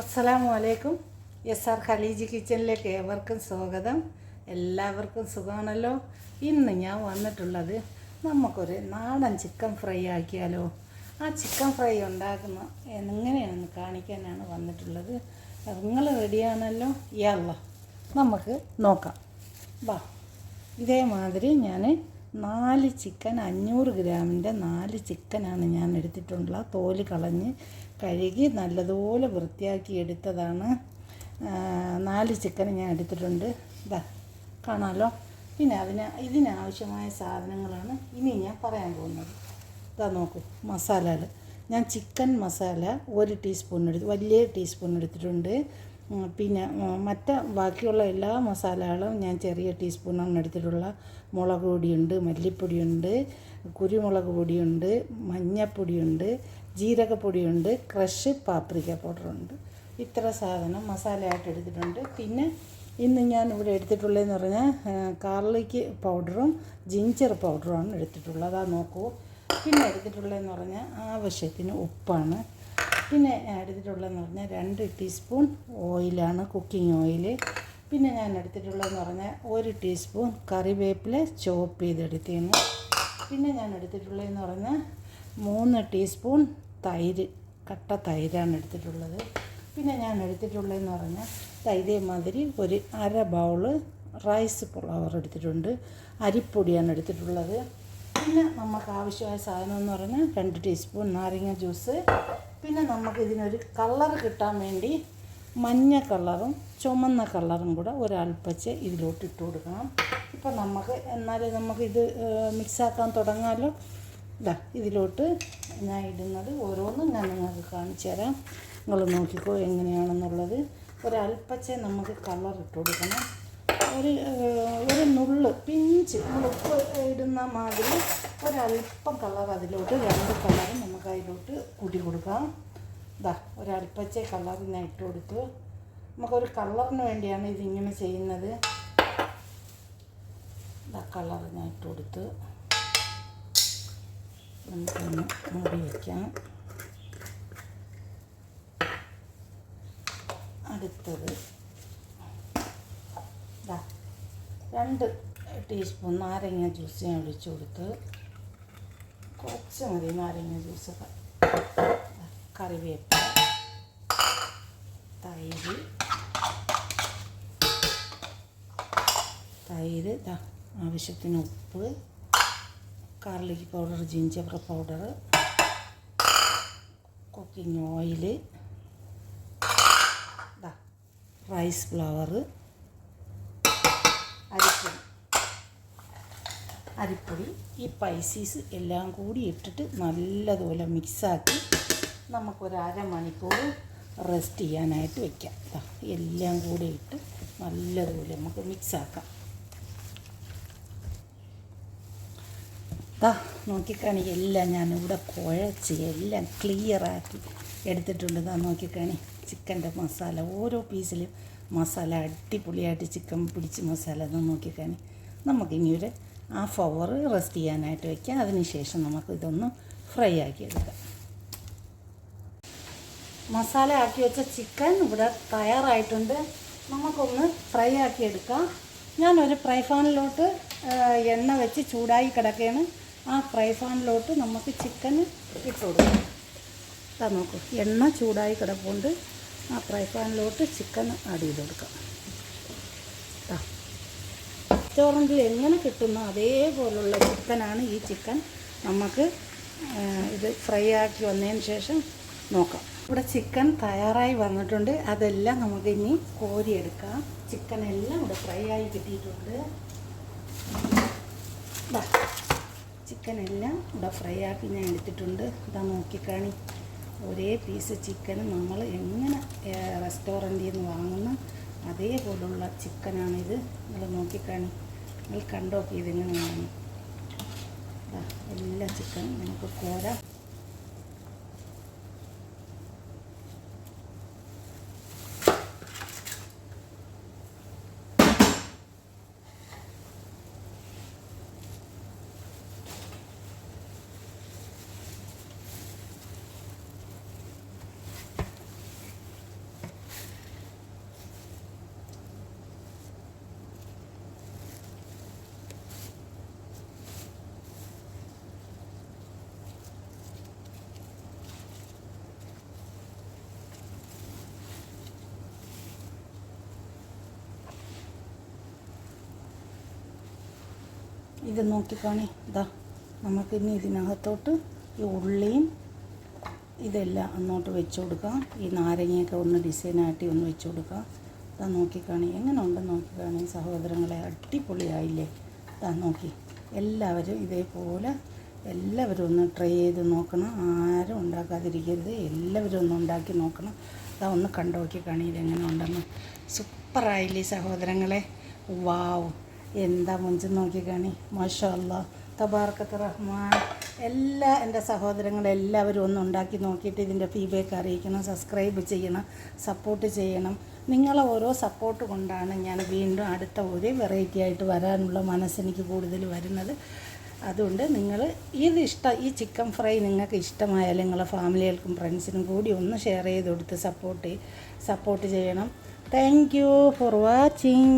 അസ്സലാമു അലൈക്കും S R Khaleej കിച്ചണിലേക്ക് ഏവർക്കും സ്വാഗതം. എല്ലാവർക്കും സുഖമാണല്ലോ? ഇന്ന് ഞാൻ വന്നിട്ടുള്ളത് നമുക്കൊരു നാടൻ ചിക്കൻ ഫ്രൈ ആക്കിയാലോ? ആ ചിക്കൻ ഫ്രൈ ഉണ്ടാക്കുന്ന എങ്ങനെയാണെന്ന് കാണിക്കാനാണ് വന്നിട്ടുള്ളത്. നിങ്ങൾ റെഡിയാണല്ലോ? യല്ല നമുക്ക് നോക്കാം. വാ ഇതേമാതിരി ഞാൻ നാല് ചിക്കൻ അഞ്ഞൂറ് ഗ്രാമിന്റെ നാല് ചിക്കനാണ് ഞാൻ എടുത്തിട്ടുള്ളത് തോൽ കളഞ്ഞ് കഴുകി നല്ലതുപോലെ വൃത്തിയാക്കി എടുത്തതാണ്. നാല് ചിക്കൻ ഞാൻ എടുത്തിട്ടുണ്ട്. ഇതാ കാണാമല്ലോ പിന്നെ അതിന് ഇതിനാവശ്യമായ സാധനങ്ങളാണ് ഇനി ഞാൻ പറയാൻ പോകുന്നത്. ഇതാ നോക്കൂ മസാലകൾ ഞാൻ ചിക്കൻ മസാല ഒരു ടീസ്പൂൺ എടുത്ത് വലിയ ടീസ്പൂൺ എടുത്തിട്ടുണ്ട്. പിന്നെ മറ്റ ബാക്കിയുള്ള എല്ലാ മസാലകളും ഞാൻ ചെറിയ ടീസ്പൂണാണ് എടുത്തിട്ടുള്ള മുളക് പൊടിയുണ്ട് മല്ലിപ്പൊടിയുണ്ട് കുരുമുളക് പൊടിയുണ്ട് മഞ്ഞപ്പൊടിയുണ്ട് ജീരകപ്പൊടിയുണ്ട് ക്രഷ് പാപ്രിക പൗഡറുണ്ട്. ഇത്ര സാധനം മസാലയായിട്ട് എടുത്തിട്ടുണ്ട്. പിന്നെ ഇന്ന് ഞാൻ ഇവിടെ എടുത്തിട്ടുള്ളതെന്ന് പറഞ്ഞാൽ കാർലിക്ക് പൗഡറും ജിഞ്ചർ പൗഡറുമാണ് എടുത്തിട്ടുള്ളത്. അതാ നോക്കൂ. പിന്നെ എടുത്തിട്ടുള്ളതെന്ന് പറഞ്ഞാൽ ആവശ്യത്തിന് ഉപ്പാണ്. പിന്നെ ഞാൻ എടുത്തിട്ടുള്ളതെന്ന് പറഞ്ഞാൽ രണ്ട് ടീസ്പൂൺ ഓയിലാണ് കുക്കിംഗ് ഓയിൽ പിന്നെ ഞാൻ എടുത്തിട്ടുള്ളതെന്ന് പറഞ്ഞാൽ ഒരു ടീസ്പൂൺ കറിവേപ്പില ചോപ്പ് ചെയ്തെടുത്തിരുന്നു. പിന്നെ ഞാൻ എടുത്തിട്ടുള്ളതെന്ന് പറഞ്ഞാൽ മൂന്ന് ടീസ്പൂൺ തൈര് കട്ട തൈരാണ് എടുത്തിട്ടുള്ളത്. പിന്നെ ഞാൻ എടുത്തിട്ടുള്ളതെന്ന് പറഞ്ഞാൽ തൈരേ മാതിരി ഒരു അര ബൗൾ റൈസ് ഫ്ലവർ എടുത്തിട്ടുണ്ട്. അരിപ്പൊടിയാണ് എടുത്തിട്ടുള്ളത്. പിന്നെ നമുക്ക് ആവശ്യമായ സാധനം എന്ന് പറഞ്ഞാൽ രണ്ട് ടീസ്പൂൺ നാരങ്ങ ജ്യൂസ് പിന്നെ നമുക്ക് ഇതിനൊരു കളർ കിട്ടാൻ വേണ്ടി മഞ്ഞ കളറും ചുമന്ന കളറും കൂടെ ഒരൽപ്പച്ച ഇതിലോട്ട് ഇട്ട് കൊടുക്കണം. ഇപ്പം നമുക്ക് എന്നാലേ നമുക്ക് ഇത് മിക്സാക്കാൻ തുടങ്ങാമല്ലോ ഇതാ ഇതിലോട്ട് ഞാൻ ഇടുന്നത് ഓരോന്നും ഞാൻ നിങ്ങൾക്ക് കാണിച്ചു തരാം. നിങ്ങൾ നോക്കിക്കോ എങ്ങനെയാണെന്നുള്ളത്. ഒരൽപ്പച്ച നമുക്ക് കളർ ഇട്ട് കൊടുക്കണം. ഒരു ഒരു നുള്ള് പിഞ്ച് ഉപ്പ് ഇടുന്ന മാതിരി ഒരല്പം കളർ അതിലോട്ട് രണ്ട് കളറും നമുക്ക് അതിലോട്ട് കൂട്ടി കൊടുക്കാം. ഇതാ ഒരൽപ്പച്ച ഞാൻ ഇട്ട് കൊടുത്തു നമുക്കൊരു കളറിന് വേണ്ടിയാണ് ഇതിങ്ങനെ ചെയ്യുന്നത്. ഇതാ ഞാൻ ഇട്ട് കൊടുത്തു നമുക്കൊന്ന് മൂടി വയ്ക്കാം അടുത്തത് രണ്ട് ടീസ്പൂൺ നാരങ്ങ ജ്യൂസ് ഞാൻ ഒഴിച്ചു കൊടുത്ത് കുറച്ച് മതി നാരങ്ങ ജ്യൂസ് കറിവേപ്പ് കറിവേപ്പില തൈര് തൈര് ആവശ്യത്തിന് ഉപ്പ് garlic powder ginger powder cooking oil ദാ റൈസ് ഫ്ലവർ അരിപ്പൊടി അരിപ്പൊടി ഈ പൈസീസ് എല്ലാം കൂടി ഇട്ടിട്ട് നല്ലതുപോലെ മിക്സാക്കി നമുക്കൊരു അരമണിക്കൂർ റെസ്റ്റ് ചെയ്യാനായിട്ട് വെക്കാം. എല്ലാം കൂടി ഇട്ട് നല്ലതുപോലെ നമുക്ക് മിക്സാക്കാം ദാ നോക്കിക്കാണി എല്ലാം ഞാനിവിടെ കുഴച്ച് എല്ലാം ക്ലിയറാക്കി എടുത്തിട്ടുണ്ട്. ദാ നോക്കിക്കാണി ചിക്കന്റെ മസാല ഓരോ പീസിലും മസാല അടിപൊളിയായിട്ട് ചിക്കൻ പിടിച്ച് മസാല നോക്കിക്കാണി. നമുക്കിനി ഒരു ഹാഫ് അവർ റെസ്റ്റ് ചെയ്യാനായിട്ട് വയ്ക്കുക അതിനുശേഷം നമുക്ക് ഇതൊന്ന് ഫ്രൈ ആക്കി എടുക്കാം. മസാല ആക്കി വെച്ച ചിക്കൻ ഇവിടെ തയ്യാറായിട്ടുണ്ട്. നമുക്കൊന്ന് ഫ്രൈ ആക്കി എടുക്കാം. ഞാനൊരു ഫ്രൈ പാനിലോട്ട് എണ്ണ വെച്ച് ചൂടായി കിടക്കുകയാണ്. ആ ഫ്രൈ പാനിലോട്ട് നമുക്ക് ചിക്കൻ ഇട്ട് കൊടുക്കാം. നോക്കൂ എണ്ണ ചൂടായി കിടപ്പുണ്ട്. ആ ഫ്രൈ പാനിലോട്ട് ചിക്കൻ ആഡ് ചെയ്ത് കൊടുക്കാം. റെസ്റ്റോറന്റിൽ എങ്ങനെ കിട്ടുന്നോ അതേപോലുള്ള ചിക്കനാണ് ഈ ചിക്കൻ. നമുക്ക് ഇത് ഫ്രൈ ആക്കി വന്നതിന് ശേഷം നോക്കാം. ഇവിടെ ചിക്കൻ തയ്യാറായി വന്നിട്ടുണ്ട്. അതെല്ലാം നമുക്ക് ഇനി കോരിയെടുക്കാം. ചിക്കൻ എല്ലാം ഇവിടെ ഫ്രൈ ആയി കിട്ടിയിട്ടുണ്ട്. ചിക്കൻ എല്ലാം ഇവിടെ ഫ്രൈ ആക്കി ഞാൻ എടുത്തിട്ടുണ്ട്. ഇതാ നോക്കിക്കാണി. ഒരേ പീസ് ചിക്കൻ നമ്മൾ എങ്ങനെ റെസ്റ്റോറന്റിൽ നിന്ന് വാങ്ങുന്ന അതേപോലുള്ള ചിക്കനാണിത്. നിങ്ങൾ നോക്കിക്കാണി. നിങ്ങൾ കണ്ടോക്കി ഇതെങ്ങനെയാണ് എല്ലാ ചിക്കനും നമുക്ക് കോരാം. ഇത് നോക്കിക്കാണി. ഇതാ നമുക്കിനി ഇതിനകത്തോട്ട് ഈ ഉള്ളിയും ഇതെല്ലാം അങ്ങോട്ട് വെച്ച് കൊടുക്കാം. ഈ നാരങ്ങയൊക്കെ ഒന്ന് ഡിസൈനായിട്ട് ഒന്ന് വെച്ച് കൊടുക്കാം. ഇതാ നോക്കിക്കാണി. എങ്ങനെ ഉണ്ടെന്ന് നോക്കിക്കാണി? സഹോദരങ്ങളെ അടിപൊളിയായില്ലേ? ഇതാ നോക്കി. എല്ലാവരും ഇതേപോലെ എല്ലാവരും ഒന്ന് ട്രൈ ചെയ്ത് നോക്കണം. ആരും ഉണ്ടാക്കാതിരിക്കരുത്. എല്ലാവരും ഒന്ന് ഉണ്ടാക്കി നോക്കണം. ഇതാ ഒന്ന് കണ്ടു നോക്കിക്കാണി ഇതെങ്ങനെ ഉണ്ടെന്ന് സൂപ്പറായില്ലേ സഹോദരങ്ങളെ? വാവ് എന്താ മുഞ്ചു നോക്കി കാണി? മാഷാ അല്ലാ തബാർക്കത്ത് റഹ്മാൻ. എല്ലാ എന്റെ സഹോദരങ്ങളെല്ലാവരും ഒന്ന് ഉണ്ടാക്കി നോക്കിയിട്ട് ഇതിന്റെ ഫീഡ്ബാക്ക് അറിയിക്കണം സബ്സ്ക്രൈബ് ചെയ്യണം സപ്പോർട്ട് ചെയ്യണം. നിങ്ങളെ ഓരോ സപ്പോർട്ട് കൊണ്ടാണ് ഞാൻ വീണ്ടും അടുത്ത ഒരു വെറൈറ്റി ആയിട്ട് വരാനുള്ള മനസ്സെനിക്ക് കൂടുതൽ വരുന്നത്. അതുകൊണ്ട് നിങ്ങൾ ഇത് ഇഷ്ടം ഈ ചിക്കൻ ഫ്രൈ നിങ്ങൾക്ക് ഇഷ്ടമായാൽ നിങ്ങളെ ഫാമിലികൾക്കും ഫ്രണ്ട്സിനും കൂടി ഒന്ന് ഷെയർ ചെയ്ത് കൊടുത്ത് സപ്പോർട്ട് സപ്പോർട്ട് ചെയ്യണം. Thank you for watching